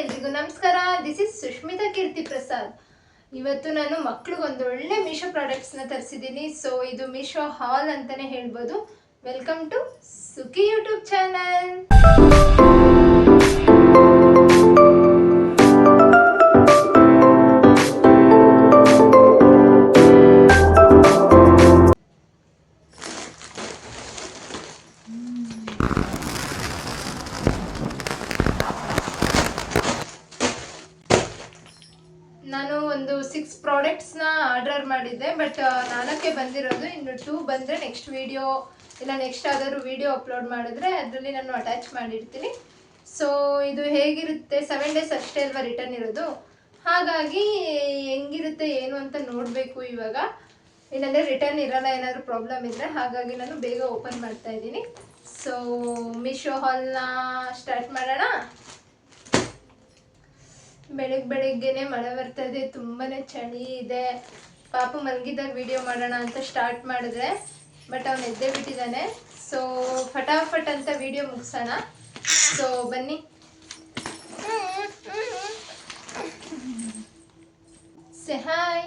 ಎಲ್ರಿಗೂ ನಮಸ್ಕಾರ. This is Sushmita Keerthi Prasad. ಇವತ್ತು ನಾನು ಮಕ್ಳಿಗೆ ಒಂದು ಒಳ್ಳೆ ಮೀಶೋ ಪ್ರಾಡಕ್ಟ್ಸ್ನ ತರಿಸಿದ್ದೀನಿ. ಸೊ ಇದು ಮೀಶೋ ಹಾಲ್ ಅಂತಾನೆ ಹೇಳ್ಬೋದು. Welcome to Sukhi YouTube channel ಒಂದು ಸಿಕ್ಸ್ ಪ್ರಾಡಕ್ಟ್ಸ್ನ ಆರ್ಡರ್ ಮಾಡಿದ್ದೆ ಬಟ್ ನಾಲ್ಕೇ ಬಂದಿರೋದು. ಇನ್ನು ಟೂ ಬಂದರೆ ನೆಕ್ಸ್ಟ್ ವಿಡಿಯೋ ಇಲ್ಲ ನೆಕ್ಸ್ಟ್ ಯಾವ್ದಾದ್ರು ವಿಡಿಯೋ ಅಪ್ಲೋಡ್ ಮಾಡಿದ್ರೆ ಅದರಲ್ಲಿ ನಾನು ಅಟ್ಯಾಚ್ ಮಾಡಿರ್ತೀನಿ. ಸೊ ಇದು ಹೇಗಿರುತ್ತೆ? ಸೆವೆನ್ ಡೇಸ್ ಅಷ್ಟೇ ಅಲ್ವಾ ರಿಟರ್ನ್ ಇರೋದು? ಹಾಗಾಗಿ, ಹೆಂಗಿರುತ್ತೆ, ಏನು ಅಂತ ನೋಡಬೇಕು ಇವಾಗ. ಇಲ್ಲಾಂದರೆ ರಿಟರ್ನ್ ಇರಲ್ಲ, ಏನಾದರೂ ಪ್ರಾಬ್ಲಮ್ ಇದ್ದರೆ ಹಾಗಾಗಿ ನಾನು ಬೇಗ ಓಪನ್ ಮಾಡ್ತಾ ಇದ್ದೀನಿ. ಸೊ ಮೀಶೋ ಹಾಲ್ನ ಸ್ಟಾರ್ಟ್ ಮಾಡೋಣ? ಬೆಳಗ್ಗೆ ಬೆಳಗ್ಗೆನೆ ಮಳೆ ಬರ್ತಾ ಇದೆ ತುಂಬಾನೇ ಚಳಿ ಇದೆ. ಪಾಪ ಮಲಗಿದಾಗ ವಿಡಿಯೋ ಮಾಡೋಣ ಅಂತ ಸ್ಟಾರ್ಟ್ ಮಾಡಿದ್ರೆ ಬಟ್ ಅವನು ಎದ್ದೇ ಬಿಟ್ಟಿದ್ದಾನೆ. ಸೊ ಫಟಾಫಟ್ ಅಂತ ವಿಡಿಯೋ ಮುಗಿಸೋಣ. ಸೊ ಬನ್ನಿ. ಸೆ ಹಾಯ್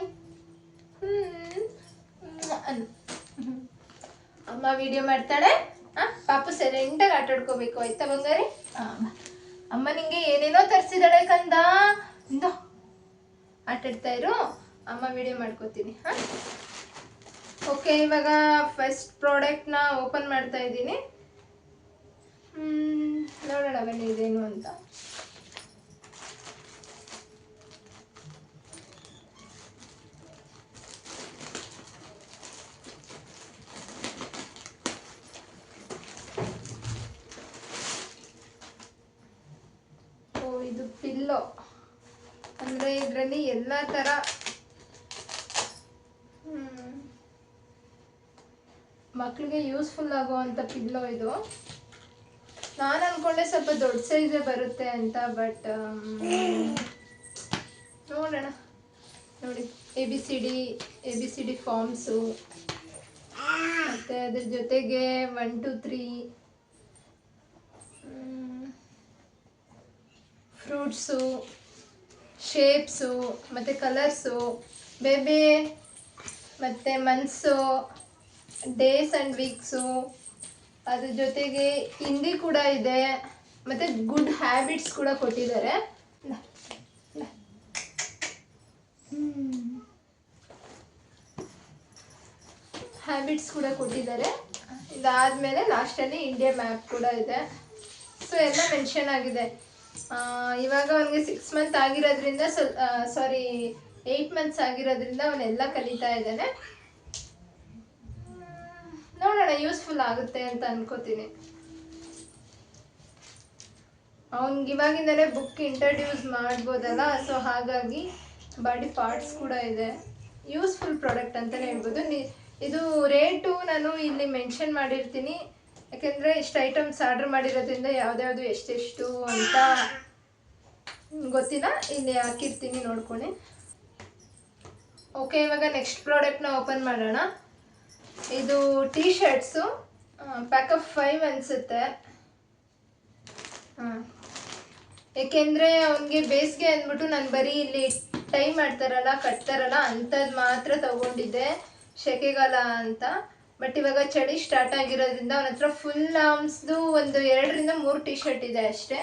ಅಮ್ಮ ವಿಡಿಯೋ ಮಾಡ್ತಾಳೆ. ಪಾಪು ಸೆರೆಂಟಾಗಿ ಆಟಾಡ್ಕೋಬೇಕು, ಆಯ್ತಾ ಬಂಗಾರಿ. ಅಮ್ಮ ನಿಂಗೆ ಏನೇನೋ ತರಿಸಿದಾಳೆ ಕಂದ? ಇಂದ. ಆಟಾಡ್ತಾ ಇರು. ಅಮ್ಮ ವಿಡಿಯೋ ಮಾಡ್ಕೋತೀನಿ, ಹಾ? ಓಕೆ ಇವಾಗ ಫಸ್ಟ್ ಪ್ರಾಡಕ್ಟ್ನ ಓಪನ್ ಮಾಡ್ತಾ ಇದ್ದೀನಿ. ನೋಡೋಣ ಬನ್ನಿ ಇದೇನು ಅಂತ ಓ ಇದು ಪಿಲ್ಲೋ. ಅಂದರೆ ಇದರಲ್ಲಿ ಎಲ್ಲ ಥರ ಮಕ್ಕಳಿಗೆ ಯೂಸ್ಫುಲ್ ಆಗುವಂಥ ಪಿಲ್ಲೋ ಇದು. ನಾನು ಅನ್ಕೊಂಡೆ ಸ್ವಲ್ಪ ದೊಡ್ಡ ಸೈಜೇ ಬರುತ್ತೆ ಅಂತ ಬಟ್ ನೋಡೋಣ. ನೋಡಿ A B C D A B C D forms ಮತ್ತು ಅದ್ರ ಜೊತೆಗೆ one two three fruits, shapes, ಮತ್ತು ಕಲರ್ಸು, ಬೇಬಿ, ಮತ್ತು ಮನ್ಸು, ಡೇಸ್ ಆ್ಯಂಡ್ ವೀಕ್ಸು, ಅದ್ರ ಜೊತೆಗೆ ಹಿಂದಿ ಕೂಡ ಇದೆ, ಮತ್ತು ಗುಡ್ ಹ್ಯಾಬಿಟ್ಸ್ ಕೂಡ ಕೊಟ್ಟಿದ್ದಾರೆ. ಹ್ಯಾಬಿಟ್ಸ್ ಕೂಡ ಕೊಟ್ಟಿದ್ದಾರೆ. ಇದಾದಮೇಲೆ ಲಾಸ್ಟಲ್ಲಿ ಇಂಡಿಯಾ ಮ್ಯಾಪ್ ಕೂಡ ಇದೆ. ಸೊ ಎಲ್ಲ ಮೆನ್ಷನ್ ಆಗಿದೆ. ಇವಾಗ ಅವನಿಗೆ ಸಿಕ್ಸ್ ಮಂತ್ ಆಗಿರೋದ್ರಿಂದ ಸಾರಿ ಏಯ್ಟ್ ಮಂತ್ಸ್ ಆಗಿರೋದ್ರಿಂದ ಅವನೆಲ್ಲ ಕಲಿತಾ ಇದ್ದಾನೆ. ನೋಡೋಣ ಯೂಸ್ಫುಲ್ ಆಗುತ್ತೆ ಅಂತ ಅನ್ಕೋತೀನಿ. ಅವ್ನಿಗೆ ಇವಾಗಿಂದಲೇ ಬುಕ್ ಇಂಟ್ರಡ್ಯೂಸ್ ಮಾಡ್ಬೋದಲ್ಲ ಸೊ ಹಾಗಾಗಿ ಬಾಡಿ ಪಾರ್ಟ್ಸ್ ಕೂಡ ಇದೆ. ಯೂಸ್ಫುಲ್ ಪ್ರಾಡಕ್ಟ್ ಅಂತಲೇ ಹೇಳ್ಬೋದು. ಇದು ರೇಟು ನಾನು ಇಲ್ಲಿ ಮೆನ್ಷನ್ ಮಾಡಿರ್ತೀನಿ. ಯಾಕೆಂದರೆ ಇಷ್ಟು ಐಟಮ್ಸ್ ಆರ್ಡರ್ ಮಾಡಿರೋದ್ರಿಂದ ಯಾವ್ದ್ಯಾವುದು ಎಷ್ಟೆಷ್ಟು ಅಂತ ಗೊತ್ತಿಲ್ಲ. ಇಲ್ಲಿ ಹಾಕಿರ್ತೀನಿ ನೋಡ್ಕೊಳ್ಳಿ ಓಕೆ ಇವಾಗ ನೆಕ್ಸ್ಟ್ ಪ್ರಾಡಕ್ಟ್ನ ಓಪನ್ ಮಾಡೋಣ. ಇದು ಟೀ ಶರ್ಟ್ಸು ಪ್ಯಾಕಪ್ ಫೈವ್ ಅನಿಸುತ್ತೆ. ಹಾಂ. ಏಕೆಂದರೆ ಅವನಿಗೆ ಬೇಸಿಗೆ ಅಂದ್ಬಿಟ್ಟು ನಾನು ಬರೀ ಇಲ್ಲಿ ಟೈ ಮಾಡ್ತಾರಲ್ಲ, ಕಟ್ತಾರಲ್ಲ ಅಂಥದ್ದು ಮಾತ್ರ ತಗೊಂಡಿದ್ದೆ. ಸೆಕೆಗಾಲ ಅಂತ. ಬಟ್ ಇವಾಗ ಚಳಿ ಸ್ಟಾರ್ಟ್ ಆಗಿರೋದ್ರಿಂದ ಅವನ ಹತ್ರ ಫುಲ್ ಆರ್ಮ್ಸ್ದು ಒಂದು ಎರಡರಿಂದ ಮೂರು ಟಿ ಶರ್ಟ್ ಇದೆ ಅಷ್ಟೇ.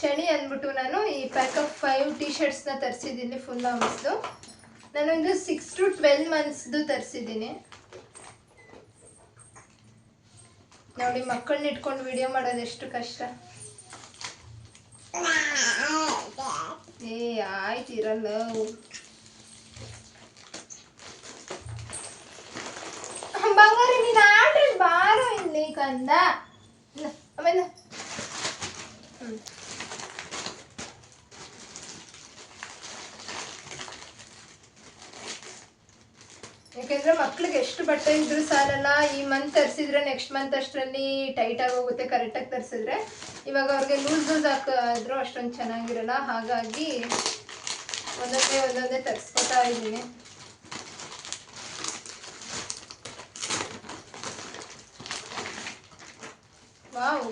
ಚಳಿ ಅಂದ್ಬಿಟ್ಟು ನಾನು ಈ ಪ್ಯಾಕಪ್ ಫೈವ್ ಟಿ ಶರ್ಟ್ಸ್ನ ತರಿಸಿದ್ದೀನಿ ಫುಲ್ ಆರ್ಮ್ಸ್ದು ನಾನು ಇದು ಸಿಕ್ಸ್ ಟು ಟ್ವೆಲ್ ಮಂತ್ಸ್ದು ತರಿಸಿದ್ದೀನಿ. ನೋಡಿ ಮಕ್ಕಳನ್ನ ಇಟ್ಕೊಂಡು ವಿಡಿಯೋ ಮಾಡೋದು ಎಷ್ಟು ಕಷ್ಟ. ಏ, ಆಯ್ತು ಇರಲ್ಲ ಬಂಗಾರಿ ನೀನ್ ಆಡ್ರಿ, ಬಾರೋ ಇಲ್ಲಿ ಕಂದ. ಆಮೇಲೆ. ಯಾಕೆಂದ್ರೆ ಮಕ್ಳಿಗೆ ಎಷ್ಟು ಬಟ್ಟೆ ಇದ್ರು ಸಾಲಲ್ಲ, ಈ ಮಂತ್ ತರಿಸಿದ್ರೆ ನೆಕ್ಸ್ಟ್ ಮಂತ್ ಅಷ್ಟರಲ್ಲಿ ಟೈಟ್ ಆಗಿ ಹೋಗುತ್ತೆ ಕರೆಕ್ಟಾಗಿ ತರಿಸಿದ್ರೆ. ಇವಾಗ ಅವ್ರಿಗೆ ಲೂಸ್ ಲೂಸ್ ಹಾಕಿದ್ರು ಅಷ್ಟೊಂದು ಚೆನ್ನಾಗಿರಲ್ಲ, ಹಾಗಾಗಿ ಒಂದೊಂದೇ ಒಂದೊಂದೇ ತರಿಸ್ಕೊತಾ ಇದ್ದೀನಿ. ವಾವ್,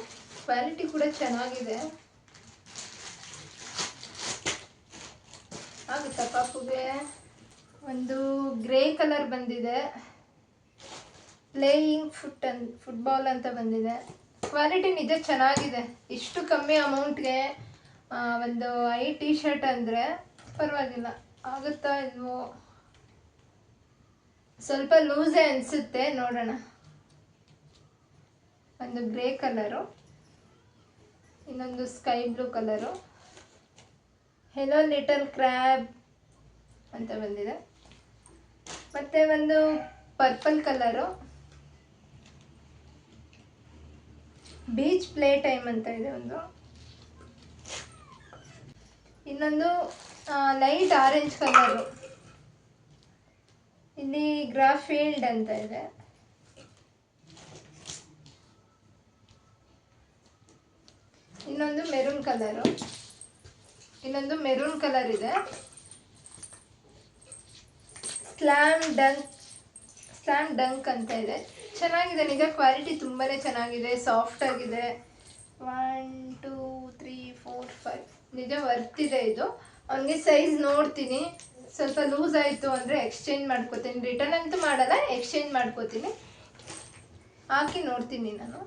ಕ್ವಾಲಿಟಿ ಕೂಡ ಚೆನ್ನಾಗಿದೆ. ಆಗುತ್ತಾ ಪಾಪುಗೆ ಒಂದು ಗ್ರೇ ಕಲರ್ ಬಂದಿದೆ. ಪ್ಲೇಯಿಂಗ್ ಫುಟ್ ಅನ್, ಫುಟ್ಬಾಲ್ ಅಂತ ಬಂದಿದೆ. ಕ್ವಾಲಿಟಿ ನಿಜ ಚೆನ್ನಾಗಿದೆ. ಇಷ್ಟು ಕಮ್ಮಿ ಅಮೌಂಟ್ಗೆ ಒಂದು ಐ ಟಿ ಶರ್ಟ್ ಅಂದರೆ ಪರವಾಗಿಲ್ಲ. ಆಗುತ್ತಾ ಇಲ್ವೋ? ಸ್ವಲ್ಪ ಲೂಸೇ ಅನಿಸುತ್ತೆ, ನೋಡೋಣ. ಒಂದು ಗ್ರೇ ಕಲರು, ಇನ್ನೊಂದು sky blue colour hello little crab ಅಂತ ಬಂದಿದೆ. ಮತ್ತೆ ಒಂದು purple colour beach play time ಅಂತ ಇದೆ ಒಂದು. ಇನ್ನೊಂದು ಲೈಟ್ ಆರೆಂಜ್ ಕಲರು. ಇಲ್ಲಿ ಗ್ರಾಫೀಲ್ಡ್ ಅಂತ ಇದೆ. ಇನ್ನೊಂದು ಮೆರೂನ್ ಕಲರು. ಇನ್ನೊಂದು ಮೆರೂನ್ ಕಲರ್ ಇದೆ. ಸ್ಲ್ಯಾಮ್ ಡಂಕ್ ಸ್ಲ್ಯಾಮ್ ಡಂಕ್ ಅಂತ ಇದೆ. ಚೆನ್ನಾಗಿದೆ, ನಿಜ ಕ್ವಾಲಿಟಿ ತುಂಬಾ ಚೆನ್ನಾಗಿದೆ, ಸಾಫ್ಟ್ ಆಗಿದೆ. One two three four five ನಿಜ ವರ್ತ್ ಇದೆ ಇದು. ಅವನಿಗೆ ಸೈಜ್ ನೋಡ್ತೀನಿ. ಸ್ವಲ್ಪ ಲೂಸ್ ಆಯಿತು ಅಂದರೆ ಎಕ್ಸ್ಚೇಂಜ್ ಮಾಡ್ಕೋತೀನಿ. ರಿಟರ್ನ್ ಅಂತೂ ಮಾಡಲ್ಲ ಎಕ್ಸ್ಚೇಂಜ್ ಮಾಡ್ಕೋತೀನಿ. ಹಾಕಿ ನೋಡ್ತೀನಿ ನಾನು.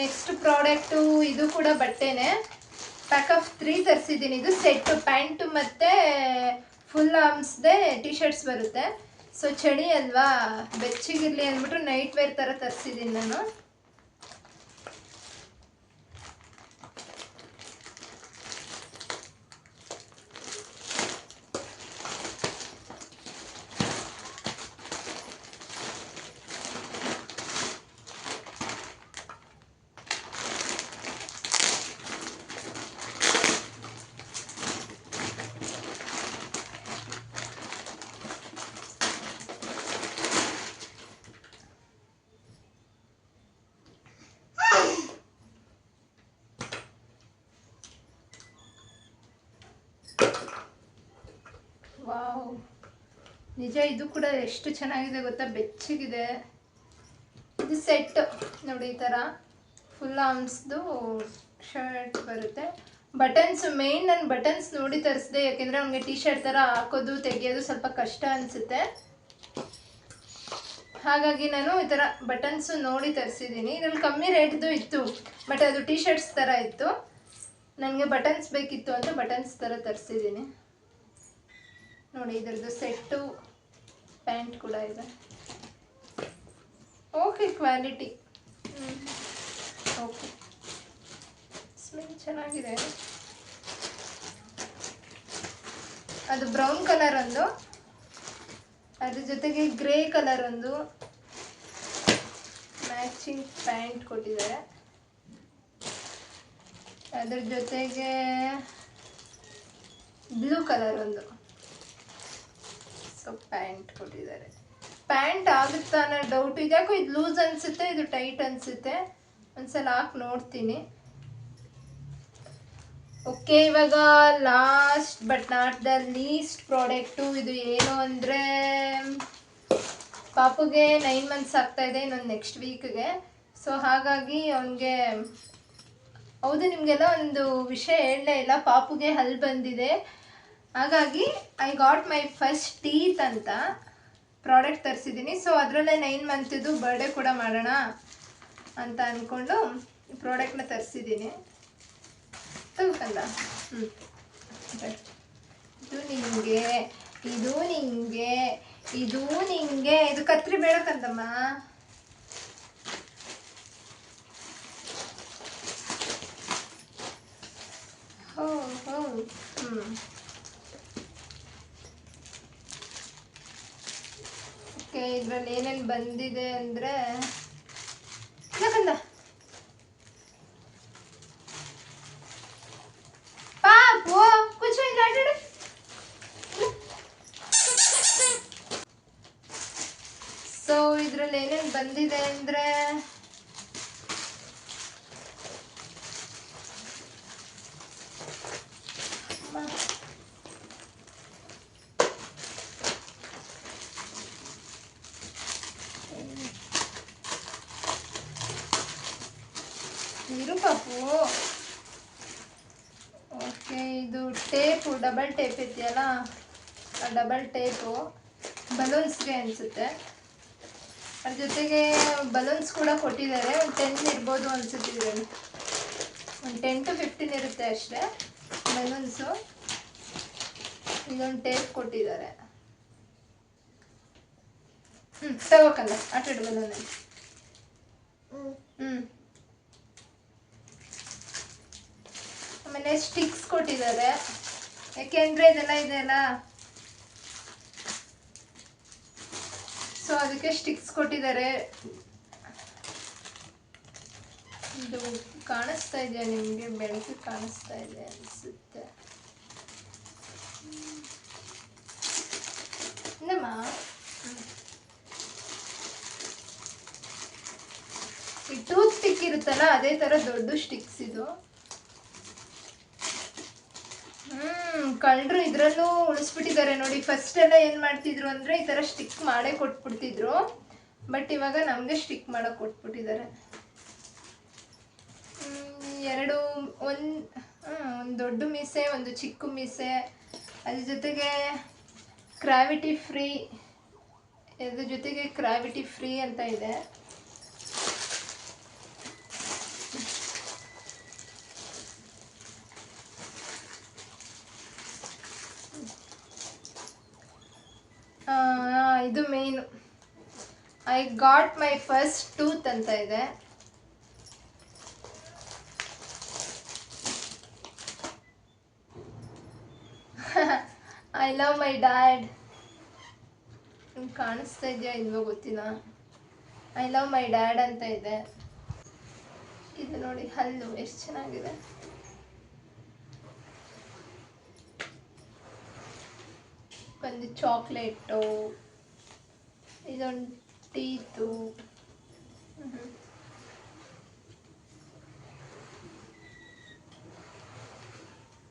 ನೆಕ್ಸ್ಟ್ ಪ್ರಾಡಕ್ಟು ಇದು ಕೂಡ ಬಟ್ಟೆನೆ. ಪ್ಯಾಕ್ ಆಫ್ ತ್ರೀ ತರಿಸಿದ್ದೀನಿ. ಇದು ಸೆಟ್ ಪ್ಯಾಂಟು ಮತ್ತು ಫುಲ್ ಆರ್ಮ್ಸ್ದೆ ಟಿ ಶರ್ಟ್ಸ್ ಬರುತ್ತೆ. ಸೊ ಚಳಿ ಅಲ್ವಾ? ಬೆಚ್ಚಗಿರಲಿ ಅಂದ್ಬಿಟ್ಟು ನೈಟ್ ವೇರ್ ಥರ ತರಿಸಿದ್ದೀನಿ ನಾನು. ವಾವ್. ನಿಜ, ಇದು ಕೂಡ ಎಷ್ಟು ಚೆನ್ನಾಗಿದೆ ಗೊತ್ತಾ? ಬೆಚ್ಚಗಿದೆ. ಇದು ಸೆಟ್ ನೋಡಿ, ಈ ಥರ ಫುಲ್ ಆರ್ಮ್ಸ್ದು ಶರ್ಟ್ ಬರುತ್ತೆ. ಬಟನ್ಸ್ ಮೇನ್ ನಾನು ಬಟನ್ಸ್ ನೋಡಿ ತರಿಸಿದೆ. ಯಾಕೆಂದರೆ ಅವ್ನಿಗೆ ಟೀ ಶರ್ಟ್ ಥರ ಹಾಕೋದು, ತೆಗಿಯೋದು ಸ್ವಲ್ಪ ಕಷ್ಟ ಅನಿಸುತ್ತೆ. ಹಾಗಾಗಿ ನಾನು ಈ ಥರ ಬಟನ್ಸು ನೋಡಿ ತರಿಸಿದ್ದೀನಿ. ಇದ್ರಲ್ಲಿ ಕಮ್ಮಿ ರೇಟ್ದು ಇತ್ತು ಬಟ್ ಅದು ಟೀ ಶರ್ಟ್ಸ್ ಥರ ಇತ್ತು. ನನಗೆ ಬಟನ್ಸ್ ಬೇಕಿತ್ತು ಅಂತ ಬಟನ್ಸ್ ಥರ ತರಿಸಿದ್ದೀನಿ. ನೋಡಿ, ಇದರದ್ದು ಸೆಟ್ಟು ಪ್ಯಾಂಟ್ ಕೂಡ ಇದೆ. ಓಕೆ ಕ್ವಾಲಿಟಿ ಓಕೆ ಸ್ಮೆಲ್ ಚೆನ್ನಾಗಿದೆ. ಅದು ಬ್ರೌನ್ ಕಲರ್ ಒಂದು ಅದ್ರ ಜೊತೆಗೆ ಗ್ರೇ ಕಲರ್ ಒಂದು ಮ್ಯಾಚಿಂಗ್ ಪ್ಯಾಂಟ್ ಕೊಟ್ಟಿದ್ದಾರೆ. ಅದ್ರ ಜೊತೆಗೆ ಬ್ಲೂ ಕಲರ್ ಒಂದು ಸೊ ಪ್ಯಾಂಟ್ ಕೊಟ್ಟಿದ್ದಾರೆ. ಪ್ಯಾಂಟ್ ಆಗುತ್ತಾ ಅನ್ನೋ ಡೌಟ್ ಇದೆ ಯಾಕೋ ಇದು ಲೂಸ್ ಅನ್ಸುತ್ತೆ, ಇದು ಟೈಟ್ ಅನ್ಸುತ್ತೆ. ಒಂದ್ಸಲ ಹಾಕಿ ನೋಡ್ತೀನಿ. ಓಕೆ ಇವಾಗ last but not the least product ಇದು ಏನು ಅಂದರೆ ಪಾಪುಗೆ ನೈನ್ ಮಂತ್ಸ್ ಆಗ್ತಾ ಇದೆ, ಇನ್ನೊಂದು ನೆಕ್ಸ್ಟ್ ವೀಕ್ಗೆ ಸೊ ಹಾಗಾಗಿ ಅವನಿಗೆ ಹೌದು, ನಿಮಗೆಲ್ಲ ಒಂದು ವಿಷಯ ಹೇಳಲೇ ಇಲ್ಲ. ಪಾಪುಗೆ ಹಲ್ ಬಂದಿದೆ. ಹಾಗಾಗಿ I got my first teeth ಅಂತ ಪ್ರಾಡಕ್ಟ್ ತರಿಸಿದ್ದೀನಿ ಸೊ ಅದರಲ್ಲೇ ನೈನ್ ಮಂತಿದ್ದು ಬರ್ಡೇ ಕೂಡ ಮಾಡೋಣ ಅಂತ ಅಂದ್ಕೊಂಡು ಪ್ರಾಡಕ್ಟ್ನ ತರಿಸಿದ್ದೀನಿ ತಗೋಕಂದ ಹ್ಞೂ ಇದು ನಿಮಗೆ ಇದು ನಿಮಗೆ ಇದು ನಿಮಗೆ ಇದು ಕತ್ರಿ ಬೇಡಕ್ಕಂತಮ್ಮ. ಹೋ ಹೋ. ಹ್ಞೂ ಓಕೆ ಇದ್ರಲ್ಲಿ ಏನೇನು ಬಂದಿದೆ ಅಂದರೆ ಯಾಕಂದ ಸೊ ಇದ್ರಲ್ಲಿ ಏನೇನು ಬಂದಿದೆ ಅಂದರೆ ಇರು ಪಾಪು ಓಕೆ ಇದು ಟೇಪು ಡಬಲ್ ಟೇಪ್ ಇದೆಯಲ್ಲ, ಆ ಡಬಲ್ ಟೇಪು ಬಲೂನ್ಸ್ಗೆ ಅನಿಸುತ್ತೆ. ಅದ್ರ ಜೊತೆಗೆ ಬಲೂನ್ಸ್ ಕೂಡ ಕೊಟ್ಟಿದ್ದಾರೆ, ಒಂದು ಟೆನ್ ಇರ್ಬೋದು ಅನಿಸುತ್ತೆ ಇದರಲ್ಲಿ. ಒಂದು ಟೆನ್ ಟು ಫಿಫ್ಟೀನ್ ಇರುತ್ತೆ ಅಷ್ಟೇ, ಬಲೂನ್ಸು. ಇದೊಂದು ಟೇಪ್ ಕೊಟ್ಟಿದ್ದಾರೆ. ಹ್ಞೂ ತಗೋಕಲ್ಲ, ಆಟಾಡು ಬಲೂನಲ್ಲಿ ಹ್ಞೂ ಆಮೇಲೆ ಸ್ಟಿಕ್ಸ್ ಕೊಟ್ಟಿದ್ದಾರೆ. ಯಾಕೆಂದ್ರೆ ಇದೆಲ್ಲ ಇದೆಯಲ್ಲ ಸೊ ಅದಕ್ಕೆ ಸ್ಟಿಕ್ಸ್ ಕೊಟ್ಟಿದ್ದಾರೆ. ಇದು ಕಾಣಿಸ್ತಾ ಇದೆಯಾ ನಿಮಗೆ? ಬೆಳಕು ಕಾಣಿಸ್ತಾ ಇದೆ ಅನಿಸುತ್ತೆ. ನಮ್ಮ ಈ ಟೂತ್ ಸ್ಟಿಕ್ ಇರುತ್ತಲ್ಲ, ಅದೇ ತರ ದೊಡ್ಡ ಸ್ಟಿಕ್ಸ್ ಇದು. ಹ್ಮ್, ಕಳ್ಳರು ಇದ್ರಲ್ಲೂ ಉಳಿಸ್ಬಿಟ್ಟಿದ್ದಾರೆ ನೋಡಿ. ಫಸ್ಟ್ ಎಲ್ಲ ಏನ್ ಮಾಡ್ತಿದ್ರು ಅಂದ್ರೆ ಈ ತರ ಸ್ಟಿಕ್ ಮಾಡೇ ಕೊಟ್ಬಿಡ್ತಿದ್ರು. ಬಟ್ ಇವಾಗ ನಮ್ಗೆ ಸ್ಟಿಕ್ ಮಾಡಕ್ ಕೊಟ್ಬಿಟ್ಟಿದ್ದಾರೆ. ಎರಡು, ಒಂದ್ ಒಂದು ದೊಡ್ಡ ಮೀಸೆ, ಒಂದು ಚಿಕ್ಕ ಮೀಸೆ. ಅದ್ರ ಜೊತೆಗೆ ಕ್ರಾವಿಟಿ ಫ್ರೀ ಇದ್ರ ಜೊತೆಗೆ ಕ್ರಾವಿಟಿ ಫ್ರೀ ಅಂತ ಇದೆ ಆ, main I got my first tooth ಅಂತ ಇದೆ. ಐ ಲವ್ ಮೈ ಡ್ಯಾಡ್ ಕಾಣಿಸ್ತಾ ಇದೆಯಾ ಇಲ್ವೋ ಗೊತ್ತಿಲ್ಲ. ಐ ಲವ್ ಮೈ ಡ್ಯಾಡ್ ಅಂತ ಇದೆ. ಇದು ನೋಡಿ ಹಲ್ಲು, ಎಷ್ಟು ಚೆನ್ನಾಗಿದೆ. ಒಂದು ಚಾಕ್ಲೇಟು. ಇದೊಂದು ಟೀತು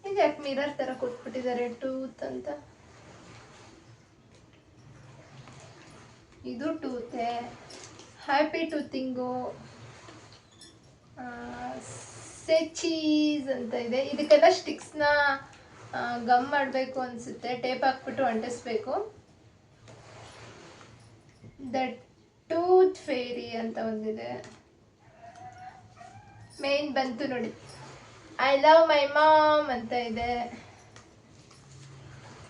ಇದು ಯಾಕೆ ಮಿರರ್ ಥರ ಕೊಟ್ಬಿಟ್ಟಿದ್ದಾರೆ ಟೂತ್ ಅಂತ? ಇದು ಟೂತೆ ಹ್ಯಾಪಿ ಟೂತಿಂಗು ಸೆಚೀಸ್ ಅಂತ ಇದೆ. ಇದಕ್ಕೆಲ್ಲ ಸ್ಟಿಕ್ಸ್ನ ಗಮ್ ಮಾಡಬೇಕು ಅನಿಸುತ್ತೆ. ಟೇಪ್ ಹಾಕ್ಬಿಟ್ಟು ಅಂಟಿಸ್ಬೇಕು. ದ ಟೂತ್ ಫೇರಿ ಅಂತ ಒಂದಿದೆ. ಮೇನ್ ಬಂತು ನೋಡಿ. ಐ ಲವ್ ಮೈ ಮಾಮ್ ಅಂತ ಇದೆ.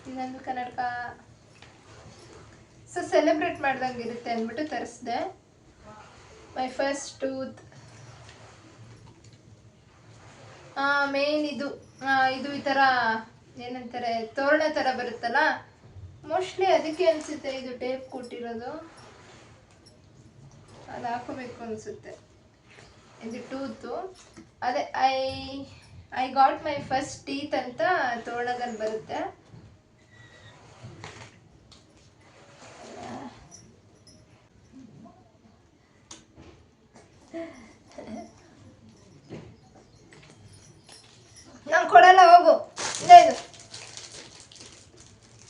ಇನ್ನೊಂದು ಕನ್ನಡಕ. ಸೊ ಸೆಲೆಬ್ರೇಟ್ ಮಾಡ್ದಂಗೆ ಇರುತ್ತೆ ಅಂದ್ಬಿಟ್ಟು ತರಿಸ್ದೆ. ಮೈ ಫಸ್ಟ್ ಟೂತ್ ಮೇನ್ ಇದು. ಇದು ಈ ಥರ ಏನಂತಾರೆ, ತೋರಣ ಥರ ಬರುತ್ತಲ್ಲ? ಮೋಸ್ಟ್ಲಿ ಅದಕ್ಕೆ ಅನಿಸುತ್ತೆ ಇದು ಟೇಪ್ ಕೊಟ್ಟಿರೋದು. ಅದು ಹಾಕೋಬೇಕು ಅನಿಸುತ್ತೆ. ಇದು ಟೂತು ಅದೇ, I I got my first teeth ಅಂತ ತೋರಣದಲ್ಲಿ ಬರುತ್ತೆ. ನಾನು ಕೊಡಲ್ಲ, ಹೋಗು. ಇದು.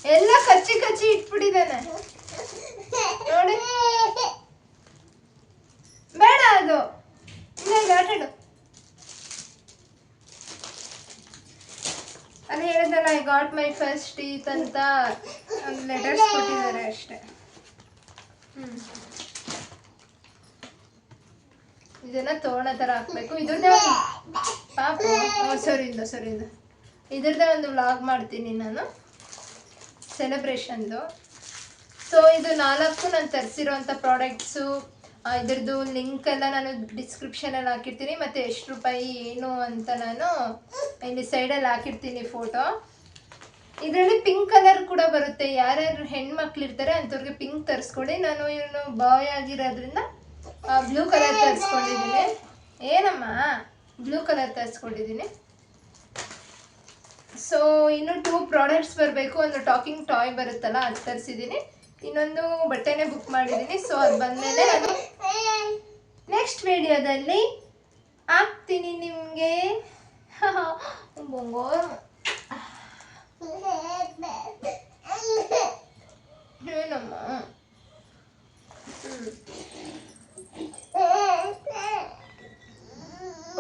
ಎಲ್ಲ ಕಚ್ಚಿ ಕಚ್ಚಿ ಇಟ್ಬಿಟ್ಟಿದ್ದಾನೆ. ನೋಡಿ ಬೇಡ ಅದು ಇಲ್ಲ ಇಲ್ಲ ಆಟಾಡು ಅದೇ ಹೇಳಿದ್ನಲ್ಲ I got my first teeth ಅಂತ ಲೆಟರ್ಸ್ ಕೊಟ್ಟಿದ್ದಾರೆ ಅಷ್ಟೇ. ಹ್ಮ್. ಇದನ್ನ ತೋರಣ ಥರ ಹಾಕ್ಬೇಕು. ಇದ್ರದ್ದೇ ಸರಿ ಪಾಪು ಸರಿ ಸರಿಯಿಂದ ಇದ್ರದ್ದೇ ಒಂದು ವ್ಲಾಗ್ ಮಾಡ್ತೀನಿ ನಾನು. ಸೆಲೆಬ್ರೇಷನ್ದು ಸೊ ಇದು ನಾಲ್ಕು ನಾನು ತರಿಸಿರೋಂಥ ಪ್ರಾಡಕ್ಟ್ಸು ಇದ್ರದ್ದು ಲಿಂಕ್ ಎಲ್ಲ ನಾನು ಡಿಸ್ಕ್ರಿಪ್ಷನಲ್ಲಿ ಹಾಕಿರ್ತೀನಿ. ಮತ್ತು ಎಷ್ಟು ರೂಪಾಯಿ, ಏನು ಅಂತ ನಾನು ಇಲ್ಲಿ ಸೈಡಲ್ಲಿ ಹಾಕಿರ್ತೀನಿ ಫೋಟೋ ಇದರಲ್ಲಿ ಪಿಂಕ್ ಕಲರ್ ಕೂಡ ಬರುತ್ತೆ. ಯಾರ್ಯಾರು ಹೆಣ್ಮಕ್ಳು ಇರ್ತಾರೆ ಅಂಥವ್ರಿಗೆ ಪಿಂಕ್ ತರಿಸ್ಕೊಳ್ಳಿ ನಾನು ಇವನು ಬಾಯ್ ಆಗಿರೋದ್ರಿಂದ ಬ್ಲೂ ಕಲರ್ ತರಿಸ್ಕೊಂಡಿದ್ದೀನಿ. ಏನಮ್ಮ? ಬ್ಲೂ ಕಲರ್ ತರಿಸ್ಕೊಂಡಿದ್ದೀನಿ. ಸೊ ಇನ್ನು ಟೂ ಪ್ರಾಡಕ್ಟ್ಸ್ ಬರಬೇಕು. ಒಂದು ಟಾಕಿಂಗ್ ಟಾಯ್ ಬರುತ್ತಲ್ಲ, ಅದು ತರಿಸಿದ್ದೀನಿ. ಇನ್ನೊಂದು ಬಟ್ಟೆನೇ ಬುಕ್ ಮಾಡಿದ್ದೀನಿ. ಸೊ ಅದು ಬಂದಮೇಲೆ ನಾನು ನೆಕ್ಸ್ಟ್ ವಿಡಿಯೋದಲ್ಲಿ ಹಾಕ್ತೀನಿ ನಿಮಗೆ. ಏನಮ್ಮ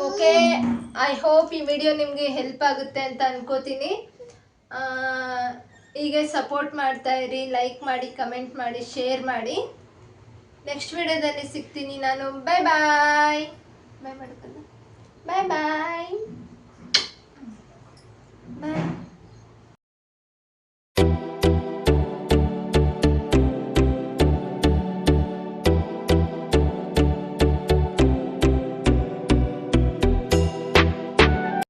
ಓಕೆ ಐ ಹೋಪ್ ಈ ವಿಡಿಯೋ ನಿಮಗೆ ಹೆಲ್ಪ್ ಆಗುತ್ತೆ ಅಂತ ಅನ್ಕೋತೀನಿ. ಹೀಗೆ ಸಪೋರ್ಟ್ ಮಾಡ್ತಾ ಇರಿ ಲೈಕ್ ಮಾಡಿ ಕಮೆಂಟ್ ಮಾಡಿ ಶೇರ್ ಮಾಡಿ. ನೆಕ್ಸ್ಟ್ ವಿಡಿಯೋದಲ್ಲಿ ಸಿಗ್ತೀನಿ ನಾನು. ಬಾಯ್ ಬಾಯ್ ಬಾಯ್ ಮಾಡ್ಕೊಂಡು ಬಾಯ್ ಬಾಯ್